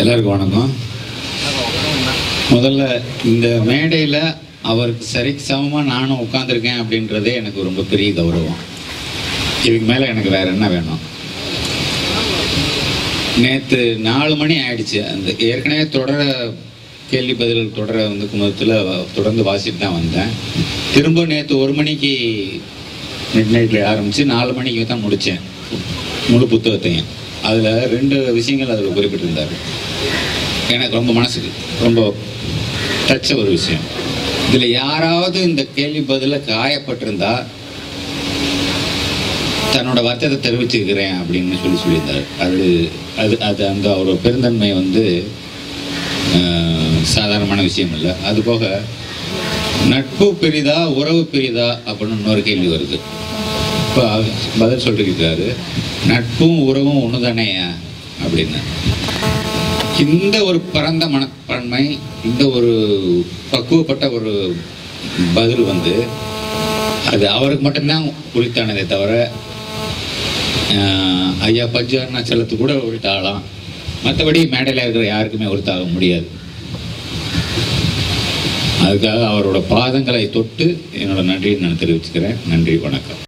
எல்லாருக்கும் வணக்கம். முதல்ல இந்த மேடையில் அவருக்கு சரிக்கு சமமாக நானும் உட்காந்துருக்கேன் அப்படின்றதே எனக்கு ரொம்ப பெரிய கௌரவம். இதுக்கு மேலே எனக்கு வேறு என்ன வேணும்? நேற்று நாலு மணி ஆயிடுச்சு. அந்த ஏற்கனவே தொடர கேள்வி பதில் தொடர வந்து குமரத்தில் தொடர்ந்து வாசிட்டு தான் வந்தேன். திரும்ப நேற்று ஒரு மணிக்கு மிட் நைட்டில் ஆரம்பித்து நாலு மணிக்கு தான் முடித்தேன் முழு புத்தகத்தையும். அதில் ரெண்டு விஷயங்கள் அதில் குறிப்பிட்டிருந்தார். எனக்கு ரொம்ப மனசுக்கு ரொம்ப டச்ச ஒரு விஷயம். இதில் யாராவது இந்த கேள்வி பதில காயப்பட்டிருந்தா தன்னோட வருத்தத்தை தெரிவிச்சுக்கிறேன் அப்படின்னு சொல்லி சொல்லியிருந்தார். அது அது அது அந்த அவரோட பெருந்தன்மை வந்து சாதாரணமான விஷயம் இல்லை. அது போக நட்பு பெரிதா உறவு பெரிதா அப்படின்னு இன்னொரு கேள்வி வருது. இப்போ பதில் சொல்லியிருக்காரு நட்பும் உறவும் ஒன்று தானேயா அப்படின்னு. இந்த ஒரு பரந்த மனப்பான்மை இந்த ஒரு பக்குவப்பட்ட ஒரு பதில் வந்து அது அவருக்கு மட்டும்தான் உரித்தானதே தவிர ஐயா பஞ்சு அருணாச்சலத்துக்கு கூட உரித்தாகலாம் மற்றபடி மேடையில் இருக்கிற யாருக்குமே உரித்தாக முடியாது. அதுக்காக அவரோட பாதங்களை தொட்டு என்னோட நன்றியை நான் தெரிவிச்சுக்கிறேன். நன்றி வணக்கம்.